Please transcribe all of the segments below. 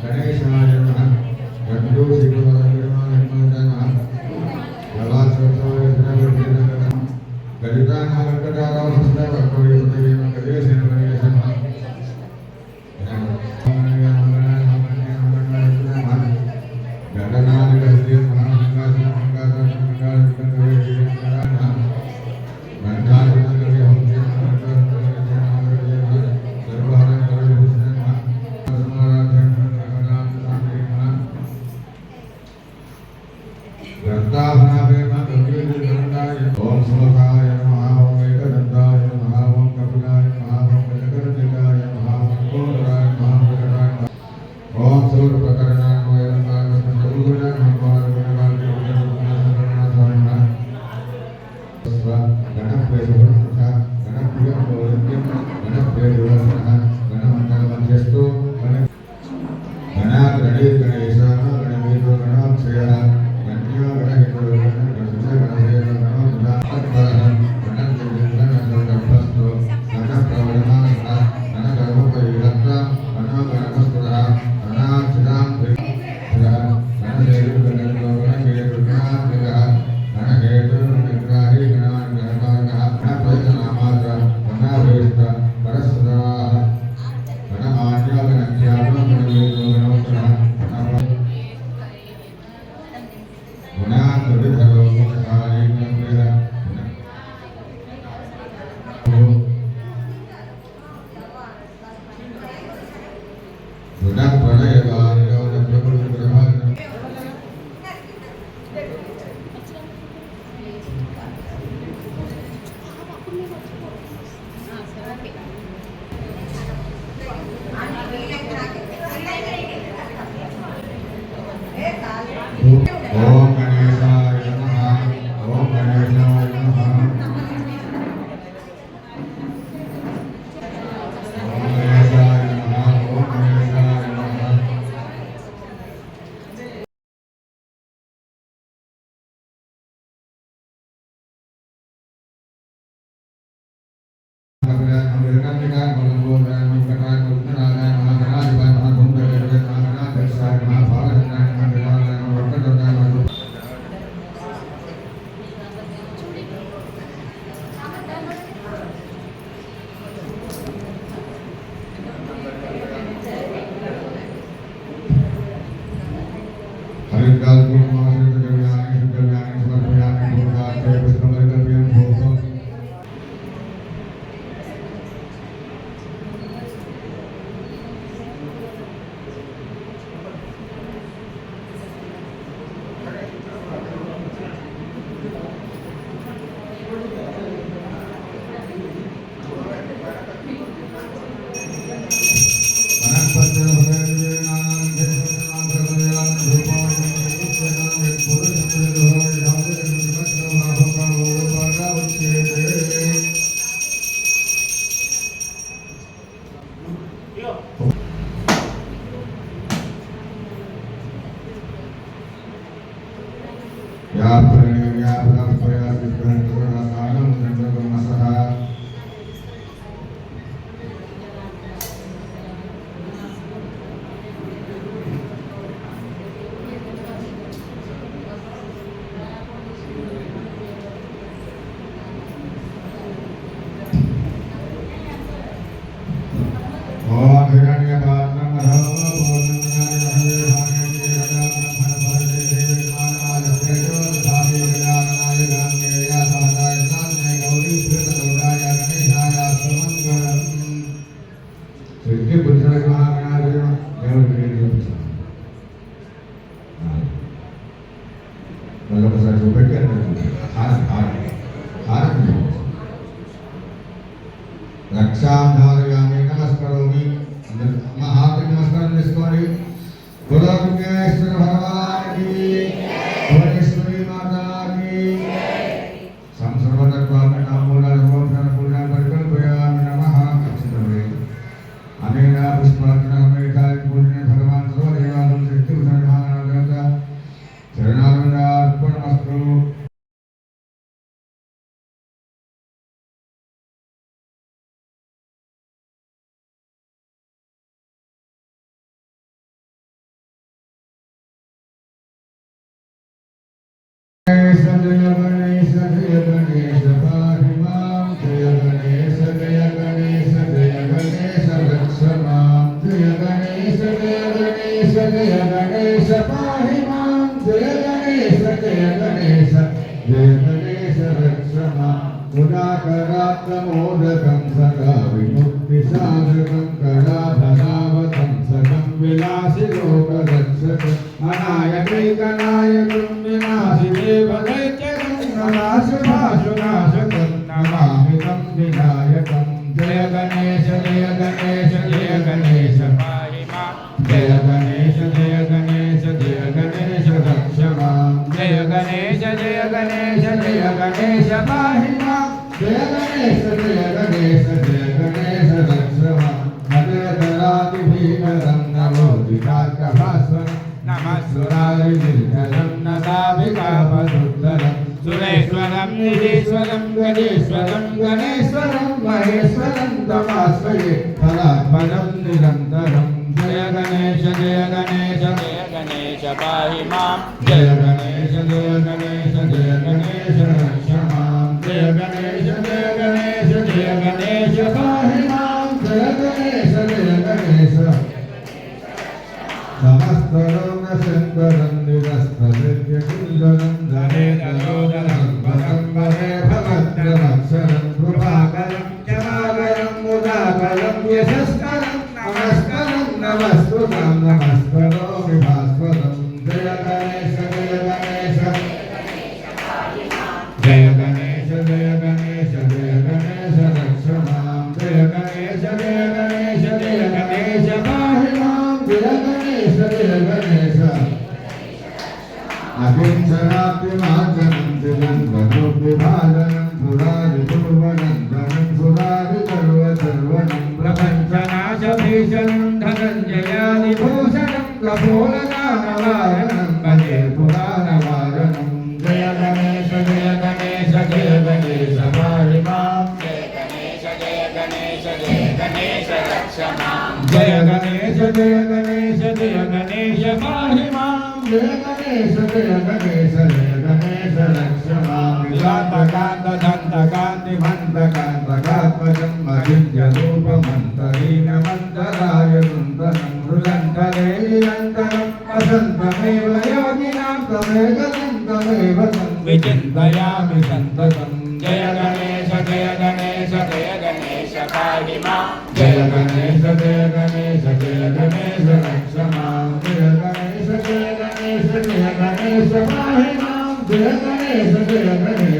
Ganesha Shama. Jaya Ganesha, Jaya Ganesha, Ganesh पाहि मां जय गणेश जय गणेश जय गणेश रक्ष मां जय गणेश जय गणेश जय गणेश पाहि मां जय गणेश जय गणेश जय गणेश रक्ष मां गुणाकरात्मोदकं सदा विमुक्तिसाधकं कलाभरावतं सकं विलासि लोकरक्षकम् अनायकैकनायकं विनाशिदेव दैत्यकं नमाशुभाशुनाशकं नमामि तं विनायकं जय गणेश जय गणेश जय गणेश पाहि मां जय गणेश जय गणेश గణేశ జయ గణేశ జయ గణేశ మాహిమా. జయ గణేశ జయ గణేశ జయ గణేశ రక్షమ భద్రతరాతి భీకరం నమో వికాక భాస్వం నమస్సురాయ నిర్గణం నదాభికాపదుద్ధరం సురేశ్వరం నిజేశ్వరం గణేశ్వరం గణేశ్వరం మహేశ్వరం తమాశ్రయే ఫలాత్మనం నిరంతరం. జయ గణేశ జయ గణేశ జయ గణేశ పాహి మాం జయ జయ గణేశ జయ గణేశ రక్షమాం జయ గణేశ జయ గణేశ. జయ గణేశ పాహిమాం జయ సమస్త లోక గణేశ జయ గణేశ రక్షమా జయ గణేశ జయ గణేశ జయ గణేశ మహిమా జయ గణేశ జయ గణేశ జయ గణేశ సంతతం జయ గణేశ కాళిమా జయ గణేశ జయ గణేశ జయ గణేశ రక్షమా జయ గణేశ జయ గణేశ జయ గణేశ మాహిమా జయ గణేశ జయ గణేశ.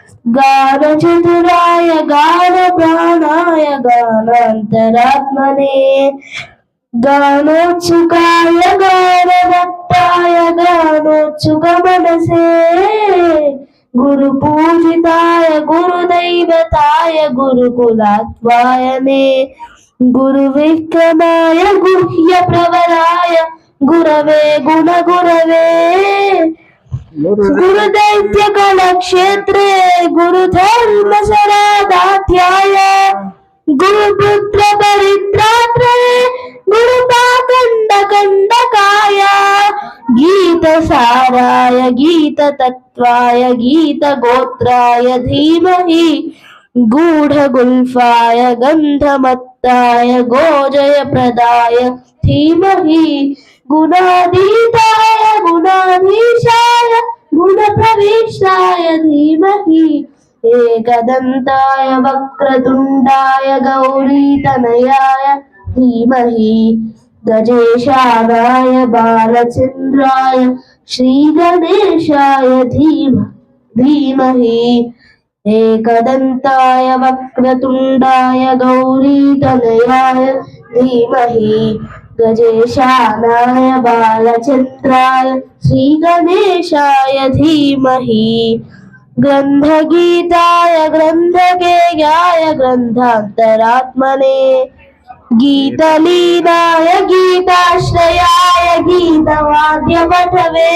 గాన చతురాయ గాన ప్రాణాయ గానాంతరాత్మనే గానోత్సుకాయ గాన దత్తాయ గానోత్సుక మనసే. గురు పూజితాయ గురు గురుదైవతాయ గురుకులాత్వాయ మే గురు విక్రమాయ గుహ్య ప్రవరాయ గురవే గుణ గురవే. गुरुदैत्यकलक्षेत्रे गुरुधर्मसरादाध्याय। गुरुपुत्र परित्रात्रे गुरुपाखण्डकण्डकाय गीतसाराय गीततत्त्वाय गीतगोत्राय धीमहि। गूढगुल्फाय गन्धमत्ताय गोजयप्रदाय धीमहि। గుణాధీతాయ గుణాధీశాయ గుణ ప్రవేశాయ ధీమహి. ఏకదంతాయ వక్రతుండాయ గౌరీతనయాయ ధీమహి. గజేశానాయ బాలచంద్రాయ శ్రీ గణేశాయ ధీమ ధీమహి. ఏకదంతాయ వక్రతుండాయ గౌరీతనయాయ ధీమహి. गजेशानाय बालचन्द्राय श्रीगणेशाय धीमहि। ग्रन्थगीताय ग्रन्थगेयाय ग्रन्थान्तरात्मने। गीतलीनाय गीताश्रयाय गीतवाद्यपठवे।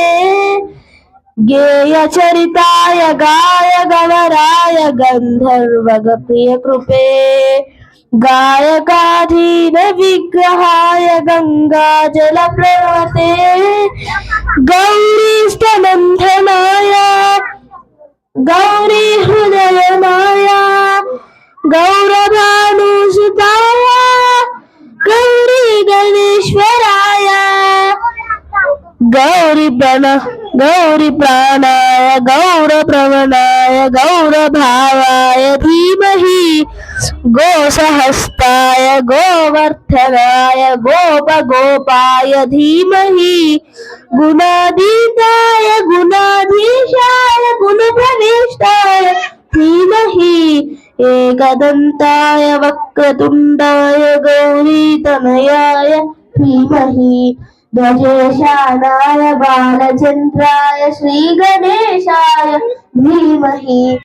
गेयचरिताय गाय गवराय गन्धर्वगप्रियकृपे। गायकाधीन विग्रहाय गंगा गङ्गाजलप्रवते गौरीस्तनन्धनाय गौरी हृदयमाया गौरभानुसुताय। गौरी गणेश्वराय गौरी प्रण गौरी प्राणाय गौरप्रवणाय, गौरभावाय, धीमहि गोसहस्ताय गोवर्धनाय गोपगोपाय धीमहि गुणातीताय गुणाधीशाय गुणप्रविष्टाय धीमहि एकदन्ताय वक्रतुण्डाय गौरीतनयाय धीमहि गजेशानाय बालचन्द्राय श्रीगणेशाय धीमहि